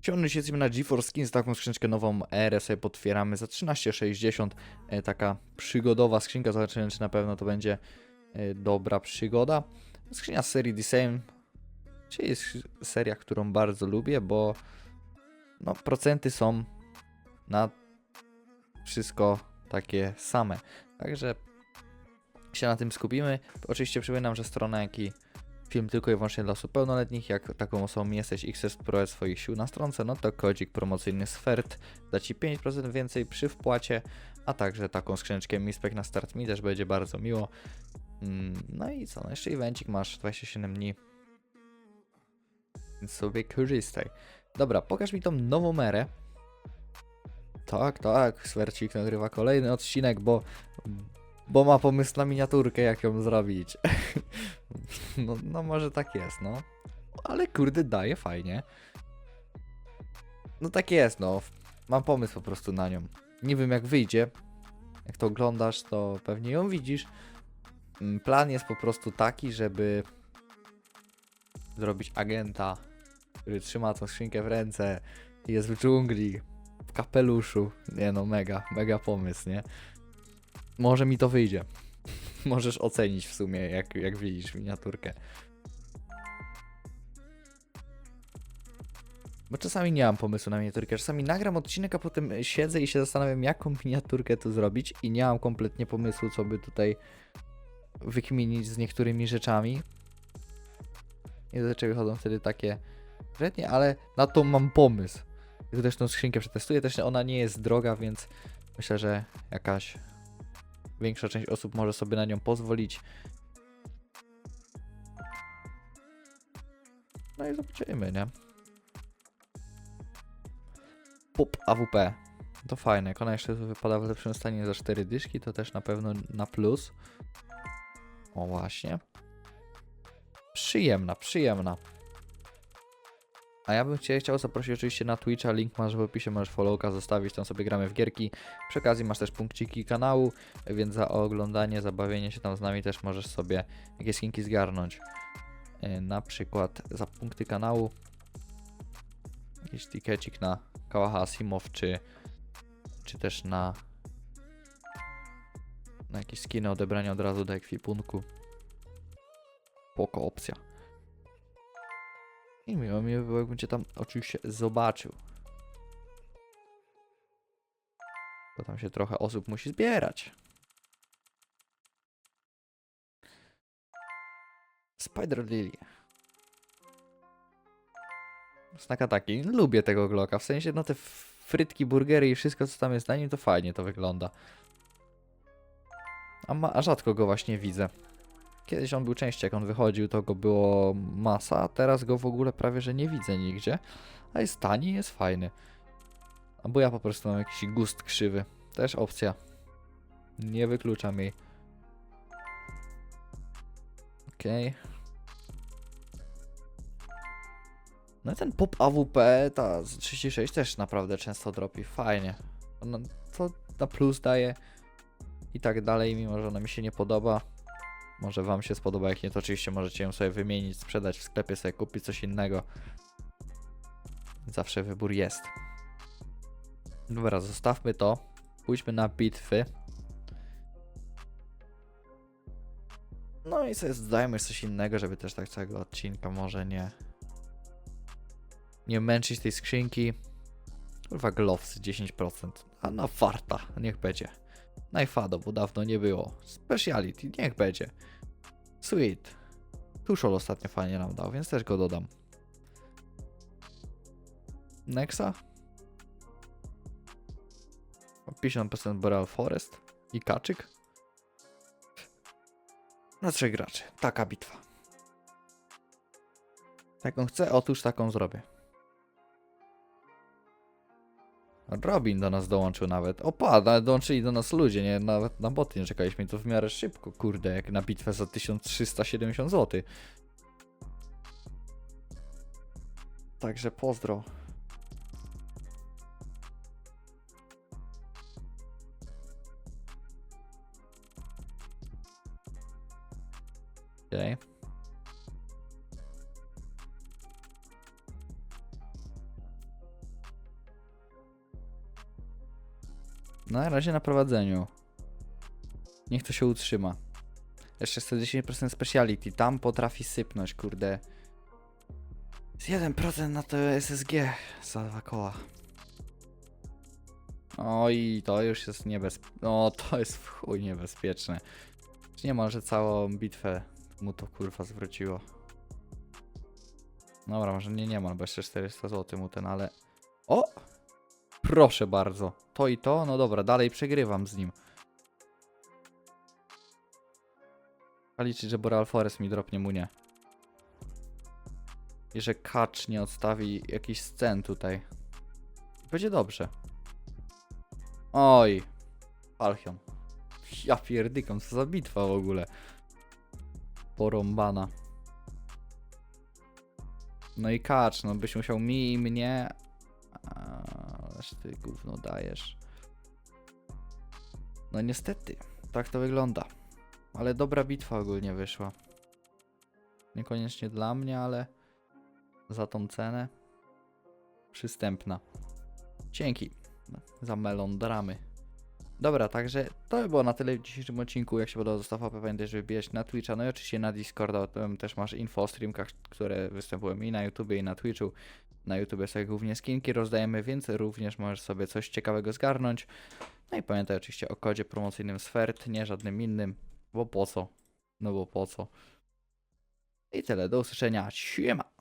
Ciągnąć jesteśmy na GeForce Skins, taką skrzyneczkę nową erę sobie potwieramy za 13,60. E, taka przygodowa skrzynka, zobaczymy czy na pewno to będzie e, dobra przygoda. Skrzynia z serii The Same, czyli jest seria, którą bardzo lubię, bo no, procenty są na wszystko takie same. Także się na tym skupimy. Oczywiście przypominam, że strona, jak i film tylko i wyłącznie dla osób pełnoletnich. Jak taką osobą jesteś i chcesz spróbować swoich sił na stronce, no to kodzik promocyjny SFERT da Ci 5% więcej przy wpłacie, a także taką skrzyneczkę Mispek na start mi też będzie bardzo miło. Mm, No i co, no jeszcze evencik masz 27 dni. Więc sobie korzystaj. Dobra, pokaż mi tą nową erę. Tak, tak, Swercik nagrywa kolejny odcinek, bo, bo ma pomysł na miniaturkę, jak ją zrobić. no, no może tak jest, no. Ale kurde, daje fajnie. No tak jest, no. Mam pomysł po prostu na nią. Nie wiem jak wyjdzie. Jak to oglądasz, to pewnie ją widzisz. Mm, Plan jest po prostu taki, żeby zrobić agenta, który trzyma tą skrzynkę w ręce i jest w dżungli, w kapeluszu. Nie no, mega, mega pomysł, nie? Może mi to wyjdzie. Możesz ocenić w sumie, jak, jak widzisz miniaturkę. Bo czasami nie mam pomysłu na miniaturkę. Czasami nagram odcinek, a potem siedzę i się zastanawiam, jaką miniaturkę tu zrobić, i nie mam kompletnie pomysłu, co by tutaj wykminić z niektórymi rzeczami. I zazwyczaj wychodzą wtedy takie konkretnie, ale na to mam pomysł. I tu też tą skrzynkę przetestuję. Też ona nie jest droga, więc myślę, że jakaś większa część osób może sobie na nią pozwolić. No i zobaczymy, nie? Pop AWP. To fajne. Jak ona jeszcze wypada w lepszym stanie za 4 dyszki, to też na pewno na plus. O właśnie. Przyjemna, przyjemna. A ja bym cię chciał zaprosić oczywiście na Twitcha, link masz w opisie, możesz followka zostawić, tam sobie gramy w gierki. Przy okazji masz też punkciki kanału, więc za oglądanie, zabawienie się tam z nami też możesz sobie jakieś skinki zgarnąć. Yy, Na przykład za punkty kanału jakiś tikecik na Kałacha Asimov, czy, czy też na na jakieś skiny odebrania od razu do ekwipunku. Poko opcja. I miło mi by było, jakbym cię tam oczywiście zobaczył. Bo tam się trochę osób musi zbierać. Spider Lily. Znaka taki. Lubię tego Glocka. W sensie, no te frytki, burgery i wszystko, co tam jest na nim, to fajnie to wygląda. A, ma, a rzadko go właśnie widzę. Kiedyś on był częściej, jak on wychodził, to go było masa, a teraz go w ogóle prawie, że nie widzę nigdzie. A jest tani, jest fajny. Albo ja po prostu mam jakiś gust krzywy. Też opcja. Nie wykluczam jej. Okej. No i ten pop AWP, ta z 36 też naprawdę często dropi. Fajnie. Ona to na plus daje i tak dalej, mimo że ona mi się nie podoba. Może wam się spodoba, jak nie, to oczywiście możecie ją sobie wymienić, sprzedać w sklepie, sobie kupić coś innego. Zawsze wybór jest. Dobra, zostawmy to. Pójdźmy na bitwy. No i sobie zdajmy coś innego, żeby też tak całego odcinka może nie nie męczyć tej skrzynki. Kurwa, gloves 10%. A na farta, niech będzie. Najfado, bo dawno nie było. Speciality, niech będzie. Sweet. Tuszol ostatnio fajnie nam dał, więc też go dodam. Nexa. 50% Boreal Forest. I kaczyk. Na trzech graczy. Taka bitwa. Taką chcę, otóż taką zrobię. Robin do nas dołączył nawet. Opa, dołączyli do nas ludzie, nie? Nawet na boty nie czekaliśmy. To w miarę szybko, kurde, jak na bitwę za 1370 zł. Także pozdro. Okej. Na razie na prowadzeniu. Niech to się utrzyma. Jeszcze 110% speciality. Tam potrafi sypnąć, kurde. Z 1% na to SSG za dwa koła. Oj, to już jest niebezpieczne. No, to jest w chuj niebezpieczne. Niemalże całą bitwę mu to kurwa zwróciło. Dobra, może nie niemal, bo jeszcze 400 zł mu ten, ale... O! Proszę bardzo. To i to? No dobra, dalej przegrywam z nim. A liczyć, że Boreal Forest mi dropnie mu nie. I że Kacz nie odstawi jakiś scen tutaj. Będzie dobrze. Oj. Alchion. Ja pierdykam, co za bitwa w ogóle. Porąbana. No i Kacz, no byś musiał mi i mnie. Ależ ty gówno dajesz. No niestety, tak to wygląda. Ale dobra bitwa ogólnie wyszła. Niekoniecznie dla mnie, ale za tą cenę przystępna. Dzięki za melondramy. Dobra, także to by było na tyle w dzisiejszym odcinku. Jak się podoba, zostaw łapę, pamiętaj, żeby wbijać na Twitcha, no i oczywiście na Discorda, tam też masz info o streamkach, które występują i na YouTubie, i na Twitchu. Na YouTubie sobie głównie skinki rozdajemy, więc również możesz sobie coś ciekawego zgarnąć. No i pamiętaj oczywiście o kodzie promocyjnym SFERT, nie żadnym innym, bo po co? No bo po co? I tyle, do usłyszenia, siema!